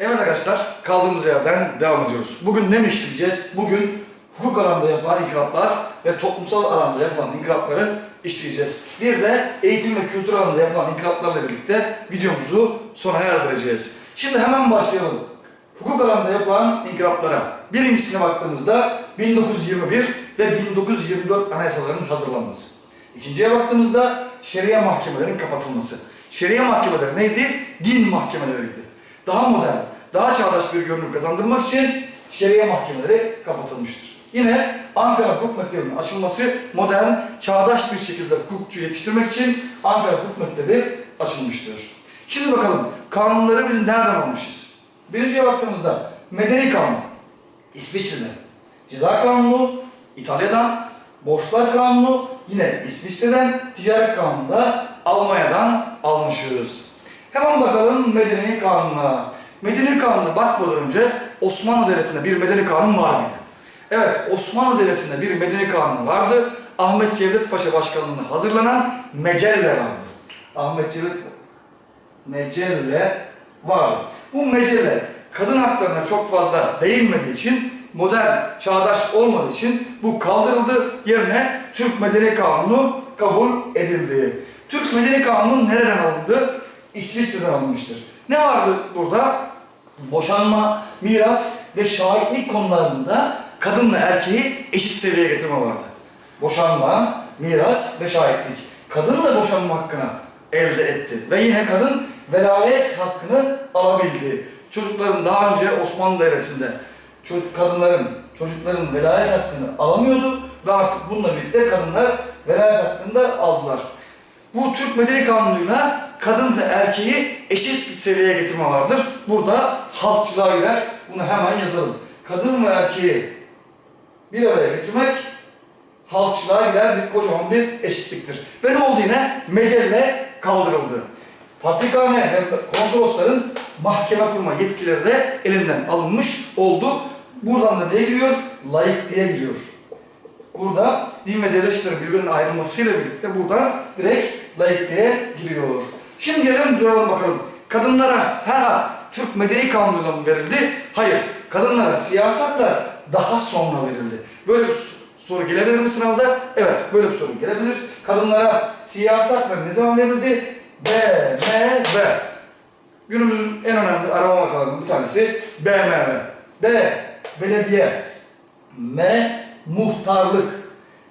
Evet arkadaşlar, kaldığımız yerden devam ediyoruz. Bugün ne işleyeceğiz? Bugün hukuk alanda yapılan inkılaplar ve toplumsal alanda yapılan inkılapları işleyeceğiz. Bir de eğitim ve kültür alanında yapılan inkılaplarla birlikte videomuzu sona erdireceğiz. Şimdi hemen başlayalım. Hukuk alanında yapılan inkılaplara. Birincisine baktığımızda 1921 ve 1924 anayasalarının hazırlanması. İkinciye baktığımızda şeria mahkemelerinin kapatılması. Şeria mahkemeleri neydi? Din mahkemeleriydi. Daha modern, daha çağdaş bir görünüm kazandırmak için şeria mahkemeleri kapatılmıştır. Yine Ankara Hukuk Mektebi'nin açılması modern, çağdaş bir şekilde hukukçu yetiştirmek için Ankara Hukuk Mektebi açılmıştır. Şimdi bakalım kanunları biz nereden almışız? Birinciye baktığımızda Medeni Kanun, İsviçre'den. Ceza Kanunu, İtalya'dan. Borçlar Kanunu, yine İsviçre'den. Ticaret Kanunu da Almanya'dan almışız. Hemen bakalım Medeni Kanun'a. Medeni Kanun'a bakmadan önce Osmanlı Devleti'nde bir Medeni Kanun var mıydı? Evet, Osmanlı Devleti'nde bir Medeni Kanun vardı. Ahmet Cevdet Paşa başkanlığında hazırlanan Mecelle vardı. Ahmet Cevdet Mecelle var. Bu mecelle kadın haklarına çok fazla değinmediği için modern, çağdaş olmadığı için bu kaldırıldı. Yerine Türk Medeni Kanunu kabul edildi. Türk Medeni Kanunu nereden alındı? İsviçre'den alınmıştır. Ne vardı burada? Boşanma, miras ve şahitlik konularında kadınla erkeği eşit seviyeye getirme vardı. Boşanma, miras ve şahitlik. Kadınla boşanma hakkını elde etti. Ve yine kadın velayet hakkını alabildi. Çocukların daha önce Osmanlı Devleti'nde çocuk kadınların, çocukların velayet hakkını alamıyordu ve artık bununla birlikte kadınlar velayet hakkını da aldılar. Bu Türk Medeni Kanunu'yla kadın da erkeği eşit bir seviyeye getirme vardır. Burada halkçılığa girer. Bunu hemen yazalım. Kadın ve erkeği bir araya getirmek halkçılığa girer bir kocaman bir eşitliktir. Ve ne oldu yine? Mecelle kaldırıldı. Patrikhane ve konsolosların mahkeme kurma yetkileri de elinden alınmış oldu. Buradan da ne giriyor? Laikliğe giriyor. Burada din ve devlet işleri birbirinin ayrılmasıyla birlikte buradan direkt laikliğe giriyor. Şimdi gelelim duralım bakalım. Kadınlara her hak Türk Medeni Kanunu'yla mı verildi? Hayır. Kadınlara siyasatla daha sonra verildi. Böyle bir soru gelebilir mi sınavda? Evet, böyle bir soru gelebilir. Kadınlara siyasatla ne zaman verildi? B, M, V. Günümüzün en önemli arama makallarından bir tanesi BMW. B, belediye. M, muhtarlık.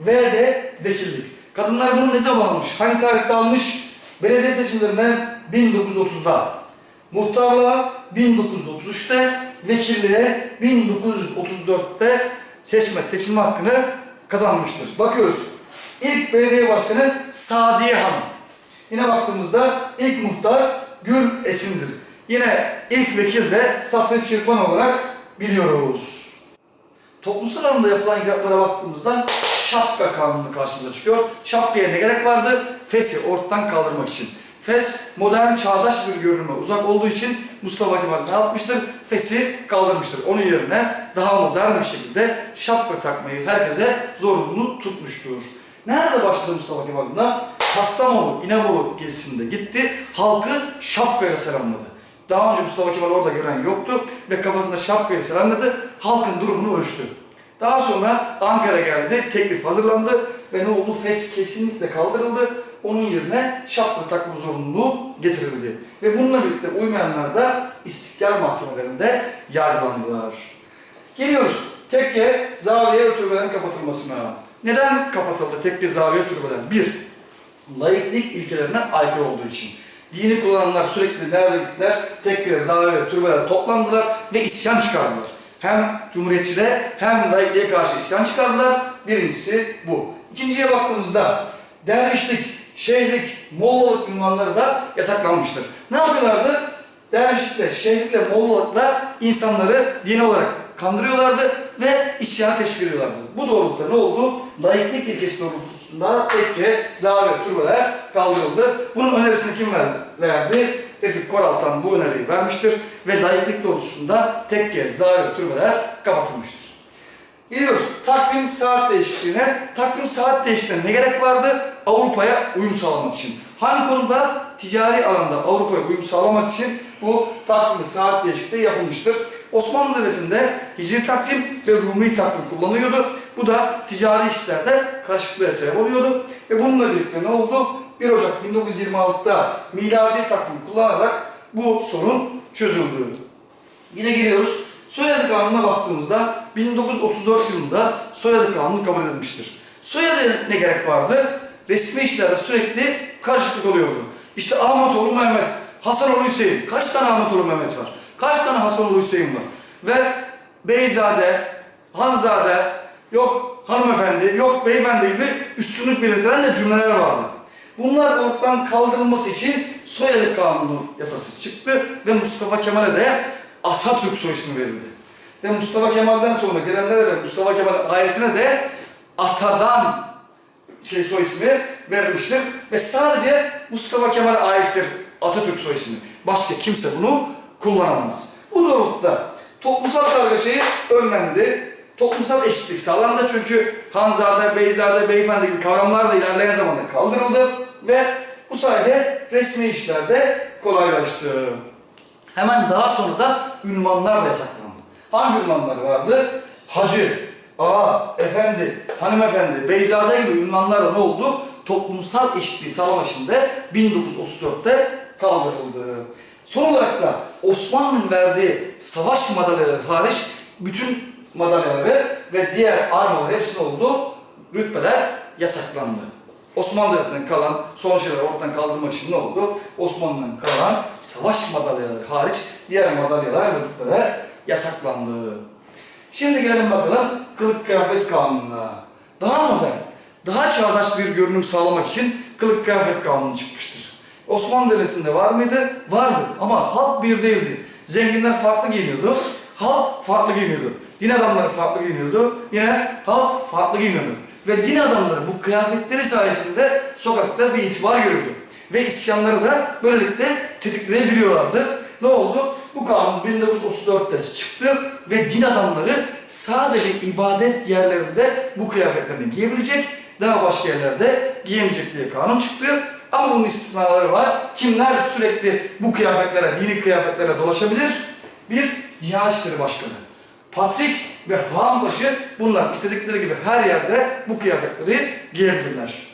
V de vekillik. Kadınlar bunu ne zaman almış? Hangi tarihte almış? Belediye seçimlerinden 1930'da. Muhtarlığa 1933'te, vekilliğe 1934'te seçme, seçilme hakkını kazanmıştır. Bakıyoruz. İlk belediye başkanı Sadiye Hanım. Yine baktığımızda ilk muhtar Gül Esin'dir. Yine ilk vekil de Satır Çırpan olarak biliyoruz. Toplumsal alanda yapılan inkılaplara baktığımızda şapka kanunu karşımıza çıkıyor. Şapkaya ne gerek vardı? Fes'i ortadan kaldırmak için. Fes modern çağdaş bir görünüme uzak olduğu için Mustafa Kemal ne yapmıştır? Fes'i kaldırmıştır. Onun yerine daha modern bir şekilde şapka takmayı herkese zorunlu tutmuştur. Nerede başladı Mustafa Kemal buna? Kastamonu, İnebolu gezisinde gitti. Halkı şapkayla selamladı. Daha önce Mustafa Kemal orada gören yoktu ve kafasında şapkayı selamladı. Halkın durumunu ölçtü. Daha sonra Ankara geldi, teklif hazırlandı ve ne oldu? Fes kesinlikle kaldırıldı. Onun yerine şapka takma zorunluluğu getirildi. Ve bununla birlikte uymayanlar da istiklal mahkemelerinde yargılandılar. Geliyoruz tekke, zaviye ve türbelerin kapatılmasına. Neden kapatıldı tekke, zaviye, türbeler? Bir, laiklik ilkelerine aykırı olduğu için. Dini kullananlar sürekli nerede gittiler? Tekke, zaviye türbeler toplandılar ve isyan çıkardılar. Hem cumhuriyetçide hem laikliğe karşı isyan çıkardılar. Birincisi bu. İkinciye baktığımızda dervişlik, şeyhlik, mollalık ünvanları da yasaklanmıştır. Ne yapıyorlardı? Dervişlikle, şeyhlikle, mollalıkla insanları dini olarak kandırıyorlardı ve isyana teşvik ediyorlardı. Bu doğrultuda ne oldu? Laiklik ilkesi doğrultusunda tekke, zaviye, türbeler kaldırıldı. Bunun önerisini kim verdi? verdi? Refik Koraltan bu öneriyi vermiştir ve laiklik doğrultusunda tekke, zaviye, türbeler kapatılmıştır. Geliyoruz takvim saat değişikliğine. Takvim saat değişikliğine ne gerek vardı? Avrupa'ya uyum sağlamak için. Hangi konuda? Ticari alanda Avrupa'ya uyum sağlamak için bu takvimi saat değişikliği yapılmıştır. Osmanlı Devleti'nde Hicri takvim ve Rumi takvim kullanıyordu. Bu da ticari işlerde karışıklığa sebep oluyordu. Ve bununla birlikte ne oldu? 1 Ocak 1926'da miladi takvim kullanarak bu sorun çözüldü. Yine geliyoruz. Soyadı Kanunu'na baktığımızda 1934 yılında Soyadı Kanunu kabul edilmiştir. Soyadı ne gerek vardı? Resmi işlerde sürekli karışıklık oluyordu. İşte Ahmetoğlu Mehmet, Hasanoğlu Hüseyin. Kaç tane Ahmetoğlu Mehmet var? Kaç tane Hasanoğlu Hüseyin var? Ve Beyzade, Hanzade, yok hanımefendi, yok beyefendi gibi üstünlük belirtilen de cümleler vardı. Bunlar ortadan kaldırılması için soyadı kanunu yasası çıktı ve Mustafa Kemal'e de Atatürk soy ismi verildi. Ve Mustafa Kemal'den sonra gelenlere de Mustafa Kemal ailesine de Atadan şey soy ismi verilmiştir. Ve sadece Mustafa Kemal'e aittir Atatürk soy ismi. Başka kimse bunu kullanamaz. Bu doğrultuda toplumsal kargaşayı önlendi. Toplumsal eşitlik sağlandı çünkü Hanzade, Beyzade, Beyefendi gibi kavramlar da ilerleyen zamanda kaldırıldı ve bu sayede resmi işlerde kolaylaştı. Hemen daha sonra da ünvanlar da yasaklandı. Hangi ünvanlar vardı? Hacı, ağa, efendi, hanımefendi, beyzade gibi ünvanlar da ne oldu? Toplumsal eşitliği sağlamak için de 1934'te kaldırıldı. Son olarak da Osmanlı'nın verdiği savaş madalyaları hariç bütün madalyaları ve diğer armalar hepsinin olduğu rütbeler yasaklandı. Osmanlı Devleti'nden kalan son şeyler ortadan kaldırmak için ne oldu? Osmanlı'nın kalan savaş madalyaları hariç diğer madalyalar ve yasaklandı. Şimdi gelelim bakalım kılık kıyafet kanununa. Daha modern, daha çağdaş bir görünüm sağlamak için kılık kıyafet kanunu çıkmıştır. Osmanlı Devleti'nde var mıydı? Vardı ama halk bir değildi. Zenginler farklı giyiniyordu, halk farklı giyiniyordu. Din adamları farklı giyiniyordu, yine halk farklı giyiniyordu. Ve din adamları bu kıyafetleri sayesinde sokakta bir itibar görüyordu. Ve isyanları da böylelikle tetikleyebiliyorlardı. Ne oldu? Bu kanun 1934'te çıktı ve din adamları sadece ibadet yerlerinde bu kıyafetlerini giyebilecek, daha başka yerlerde giyemeyecek diye kanun çıktı. Ama bunun istisnaları var. Kimler sürekli bu kıyafetlere, dini kıyafetlere dolaşabilir? Bir, Diyanet İşleri Başkanı. Patrik ve Hanbaşı bunlar istedikleri gibi her yerde bu kıyafetleri giyebilirler.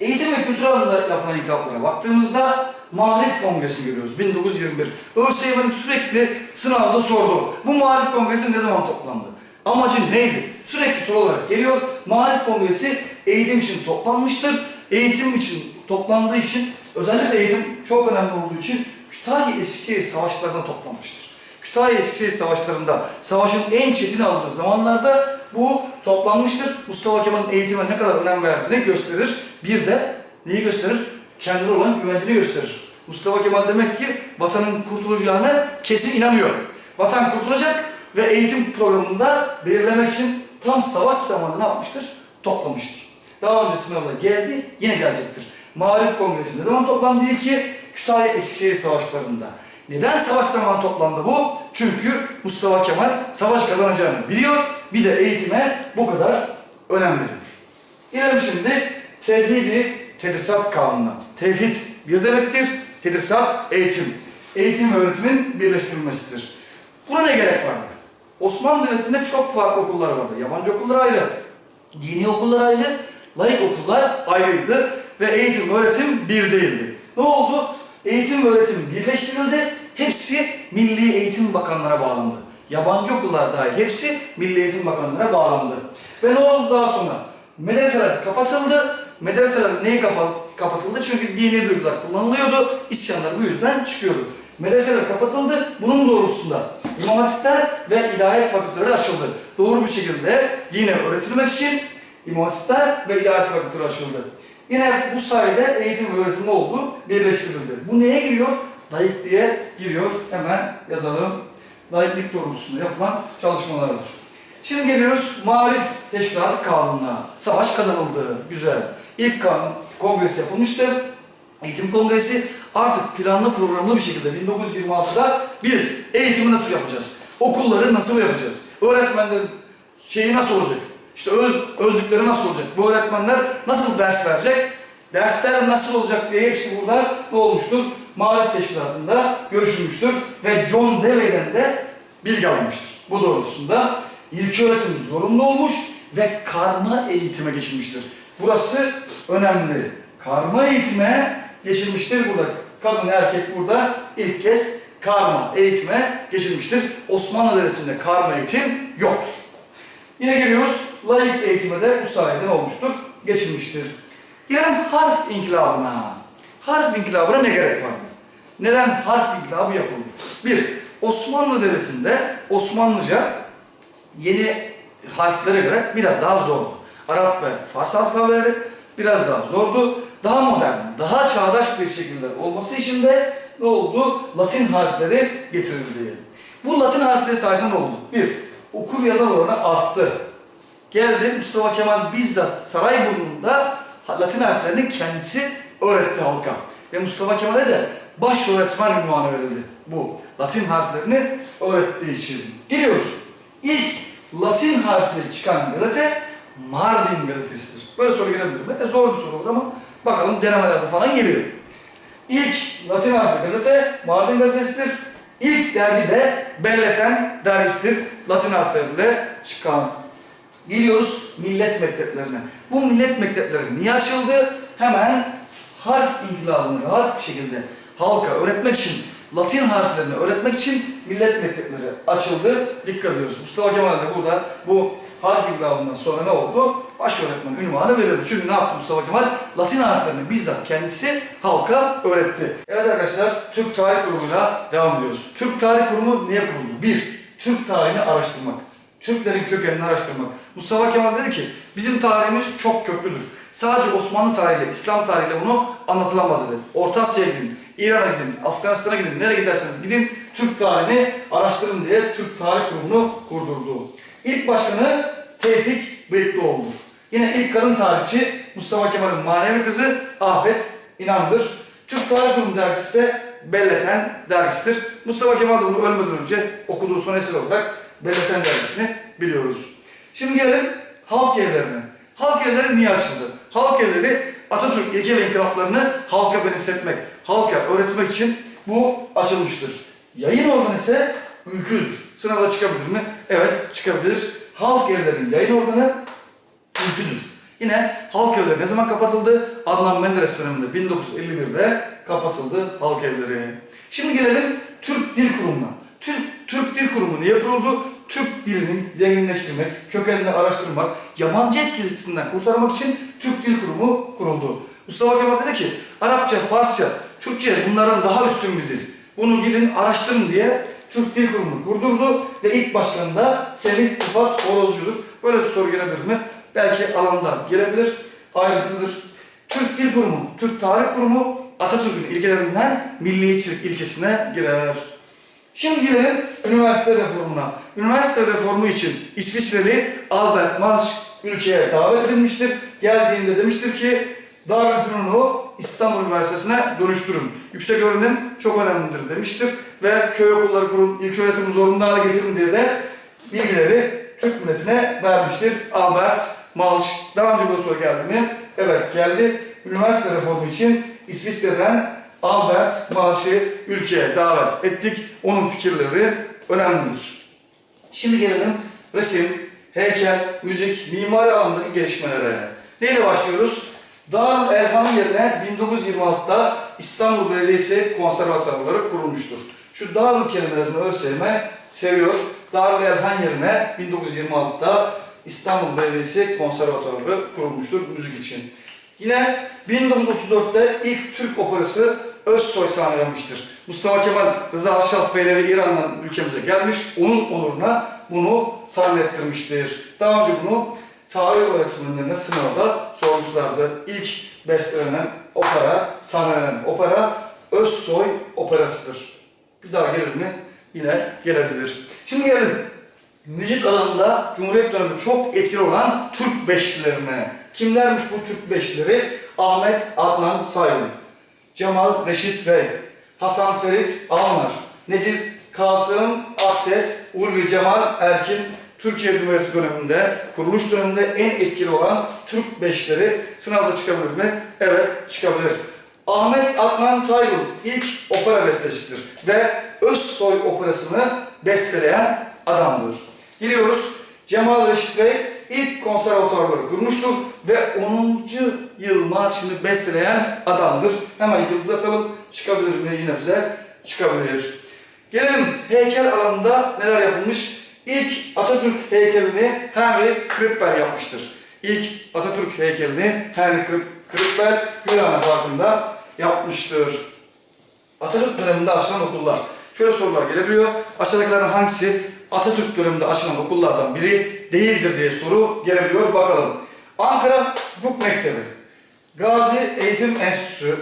Eğitim ve kültür alanında yapılan inkılaplara baktığımızda Marif Kongresi görüyoruz 1921. ÖSYM'nin sürekli sınavda sordu. Bu Marif Kongresi ne zaman toplandı? Amacı neydi? Sürekli soru olarak geliyor. Marif Kongresi eğitim için toplanmıştır. Eğitim için toplandığı için özellikle eğitim çok önemli olduğu için Kütahya Eskişehir savaşlarında toplanmıştır. Kütahya Eskişehir savaşlarında savaşın en çetin aldığı zamanlarda bu toplanmıştır. Mustafa Kemal'in eğitime ne kadar önem verdiğini gösterir. Bir de neyi gösterir? Kendine olan güvencini gösterir. Mustafa Kemal demek ki vatanın kurtulacağına kesin inanıyor. Vatan kurtulacak ve eğitim programında belirlemek için tam savaş zamanı ne yapmıştır? Toplamıştır. Daha önce sınavda geldi, yine gelecektir. Marif Kongresi ne zaman toplandı ki Kütahya Eskişehir Savaşlarında. Neden savaş zamanı toplandı bu? Çünkü Mustafa Kemal savaş kazanacağını biliyor, bir de eğitime bu kadar önem veriyor. Gelelim şimdi tevhidi tedrisat kanununa. Tevhid bir demektir, tedrisat eğitim. Eğitim ve öğretimin birleştirilmesidir. Buna ne gerek var? Osmanlı Devleti'nde çok farklı okullar vardı. Yabancı okullar ayrı, dini okullar ayrı, laik okullar ayrıydı ve eğitim öğretim bir değildi. Ne oldu? Eğitim ve öğretim birleştirildi. Hepsi Milli Eğitim Bakanlığı'na bağlandı. Yabancı okullar dahil hepsi Milli Eğitim Bakanlığı'na bağlandı. Ve ne oldu daha sonra? Medreseler kapatıldı. Medreseler neye kapa- kapatıldı? Çünkü dini duygular kullanılıyordu. İsyanlar bu yüzden çıkıyordu. Medreseler kapatıldı. Bunun doğrultusunda İmam Hatipler ve İlahiyat Fakülteleri açıldı. Doğru bir şekilde dine öğretilmek için İmam Hatipler ve İlahiyat Fakülteleri açıldı. Yine bu sayede eğitim ve öğretim oldu? Birleştirildi. Bu neye giriyor? Layık diye giriyor. Hemen yazalım. Layıklık doğrultusunda yapılan çalışmalardır. Şimdi geliyoruz Marif Teşkilatı Kanunu'na. Savaş kazanıldı. Güzel. İlk kanun kongresi yapılmıştı. Eğitim kongresi artık planlı programlı bir şekilde 1926'da biz eğitimi nasıl yapacağız? Okulları nasıl yapacağız? Öğretmenlerin şeyi nasıl olacak? İşte öz, özlükleri nasıl olacak? Bu öğretmenler nasıl ders verecek? Dersler nasıl olacak diye hepsi burada ne olmuştur? Marif Teşkilatı'nda görüşülmüştür ve John Dewey'den de bilgi alınmıştır. Bu doğrultusunda ilköğretim zorunlu olmuş ve karma eğitime geçilmiştir. Burası önemli. Karma eğitime geçilmiştir burada. Kadın erkek burada ilk kez karma eğitime geçilmiştir. Osmanlı Devleti'nde karma eğitim yoktur. Yine geliyoruz, laik eğitime de bu sayede olmuştur? Geçilmiştir. Gelelim harf inkılabına. Harf inkılabına ne gerek var? Neden harf inkılabı yapıldı? Bir, Osmanlı Devleti'nde Osmanlıca yeni harflere göre biraz daha zordu. Arap ve Fars alfabeleri biraz daha zordu. Daha modern, daha çağdaş bir şekilde olması için de ne oldu? Latin harfleri getirildi. Bu Latin harfleri sayesinde ne oldu? Bir, okur yazar oranı arttı. Geldi Mustafa Kemal bizzat Sarayburnu'nda Latin harflerini kendisi öğretti halka. Ve Mustafa Kemal'e de baş öğretmen ünvanı verildi. Bu Latin harflerini öğrettiği için. Geliyoruz. İlk Latin harfleri çıkan gazete Mardin gazetesidir. Böyle soru gelebilir mi? E, zor bir soru olur ama bakalım denemelerde falan geliyor. İlk Latin harfli gazete Mardin gazetesidir. İlk dergi de Belleten dergisidir. Latin harfleriyle çıkan. Geliyoruz millet mekteplerine. Bu millet mektepleri niye açıldı? Hemen harf inkılabını rahat bir şekilde halka öğretmek için, Latin harflerini öğretmek için millet mektepleri açıldı. Dikkat ediyoruz. Mustafa Kemal de burada bu harf inkılabından sonra ne oldu? Baş öğretmen ünvanı verildi. Çünkü ne yaptı Mustafa Kemal? Latin harflerini bizzat kendisi halka öğretti. Evet arkadaşlar, Türk Tarih Kurumu'na devam ediyoruz. Türk Tarih Kurumu niye kuruldu? Bir, Türk tarihini araştırmak. Türklerin kökenini araştırmak. Mustafa Kemal dedi ki, bizim tarihimiz çok köklüdür. Sadece Osmanlı tarihiyle, İslam tarihiyle bunu anlatılamaz dedi. Orta Asya'ya gidin, İran'a gidin, Afganistan'a gidin, nereye giderseniz gidin, Türk tarihini araştırın diye Türk Tarih Kurumu'nu kurdurdu. İlk başkanı Tevfik Beylikloğlu'dur. Yine ilk kadın tarihçi Mustafa Kemal'in manevi kızı Afet İnan'dır. Türk Tarih Kurumu dergisi ise Belleten dergisidir. Mustafa Kemal bunu ölmeden önce okuduğu son eser olarak Belleten dergisini biliyoruz. Şimdi gelelim halk evlerine. Halk evleri niye açıldı? Halk evleri Atatürk ilke ve inkılaplarını halka benimsetmek, halka öğretmek için bu açılmıştır. Yayın organı ise ülküdür. Sınavda çıkabilir mi? Evet çıkabilir. Halk evlerinin yayın organı ülküdür. Yine halk evleri ne zaman kapatıldı? Adnan Menderes döneminde 1951'de kapatıldı halk evleri. Şimdi gelelim Türk Dil Kurumu'na. Türk, Türk Dil Kurumu niye kuruldu? Türk dilini zenginleştirmek, kökenini araştırmak, yabancı etkisinden kurtarmak için Türk Dil Kurumu kuruldu. Mustafa Kemal dedi ki, Arapça, Farsça, Türkçe bunlardan daha üstün bir dil. Bunu gidin araştırın diye Türk Dil Kurumu'nu kurdurdu ve ilk başkanı da Semih Rıfat Horozcu'dur. Böyle bir soru gelebilir mi? Belki alanda gelebilir, ayrıntıdır. Türk Dil Kurumu, Türk Tarih Kurumu Atatürk'ün ilkelerinden milliyetçilik ilkesine girer. Şimdi gelelim üniversite reformuna. Üniversite reformu için İsviçreli Albert Mansch ülkeye davet edilmiştir. Geldiğinde demiştir ki Darülfünun'u İstanbul Üniversitesi'ne dönüştürün. Yüksek öğrenim çok önemlidir demiştir. Ve köy okulları kurun, ilköğretimi zorunlu hale getirin diye de bilgileri Türk milletine vermiştir Albert Mansch. Daha önce bu soru geldi mi? Evet geldi. Üniversite reformu için İsviçre'den Albert Marş'ı ülkeye davet ettik. Onun fikirleri önemlidir. Şimdi gelelim resim, heykel, müzik, mimari alanındaki gelişmelere. Neyle başlıyoruz? Darül Elhan yerine 1926'da İstanbul Belediyesi konservatuarları kurulmuştur. Şu Darül kelimelerini ÖSYM seviyor. Darül Elhan yerine 1926'da İstanbul Belediyesi konservatuarları kurulmuştur müzik için. Yine 1934'te ilk Türk operası Özsoy sahnelenmiştir. Mustafa Kemal Rıza Şah Beyleri İran'dan ülkemize gelmiş. Onun onuruna bunu sahnettirmiştir. Daha önce bunu tarih öğretmenlerine sınavda sormuşlardı. İlk bestelenen opera, sahnelenen opera Özsoy operasıdır. Bir daha gelir mi? Yine gelebilir. Şimdi gelelim. Müzik alanında Cumhuriyet dönemi çok etkili olan Türk beşlilerine. Kimlermiş bu Türk beşlileri? Ahmet Adnan Sayın, Cemal Reşit Rey, Hasan Ferit Alnar, Necip Kasım Akses, Ulvi Cemal Erkin, Türkiye Cumhuriyeti döneminde, kuruluş döneminde en etkili olan Türk beşleri sınavda çıkabilir mi? Evet çıkabilir. Ahmet Adnan Saygun ilk opera bestecisidir ve Özsoy operasını besteleyen adamdır. Giriyoruz. Cemal Reşit Bey ilk konservatuarları kurmuştur ve 10. yıl marşını besteleyen adamdır. Hemen yıldız atalım. Çıkabilir mi yine bize? Çıkabilir. Gelelim heykel alanında neler yapılmış? İlk Atatürk heykelini Henry Kripper yapmıştır. İlk Atatürk heykelini Henry Krip- Kripper Gülhane Parkı'nda yapmıştır. Atatürk döneminde açılan okullar. Şöyle sorular gelebiliyor. Aşağıdakilerden hangisi Atatürk döneminde açılan okullardan biri değildir diye soru gelebiliyor. Bakalım. Ankara Hukuk Mektebi, Gazi Eğitim Enstitüsü,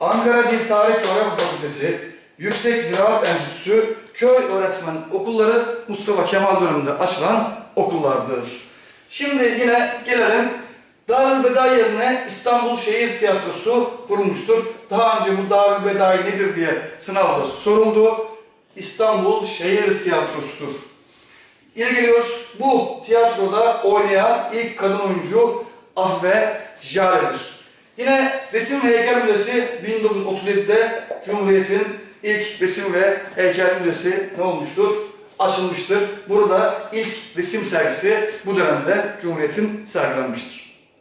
Ankara Dil Tarih Coğrafya Fakültesi, Yüksek Ziraat Enstitüsü, köy öğretmen okulları Mustafa Kemal döneminde açılan okullardır. Şimdi yine gelelim Darülbeda yerine İstanbul Şehir Tiyatrosu kurulmuştur. Daha önce bu Darülbeda nedir diye sınavda soruldu. İstanbul Şehir Tiyatrosu'dur. Yine geliyoruz. Bu tiyatroda oynayan ilk kadın oyuncu Afife Jale'dir. Yine Resim ve Heykel Müzesi 1937'de Cumhuriyet'in ilk resim ve heykel müzesi ne olmuştur? Açılmıştır. Burada ilk resim sergisi bu dönemde Cumhuriyet'in sergilenmiştir.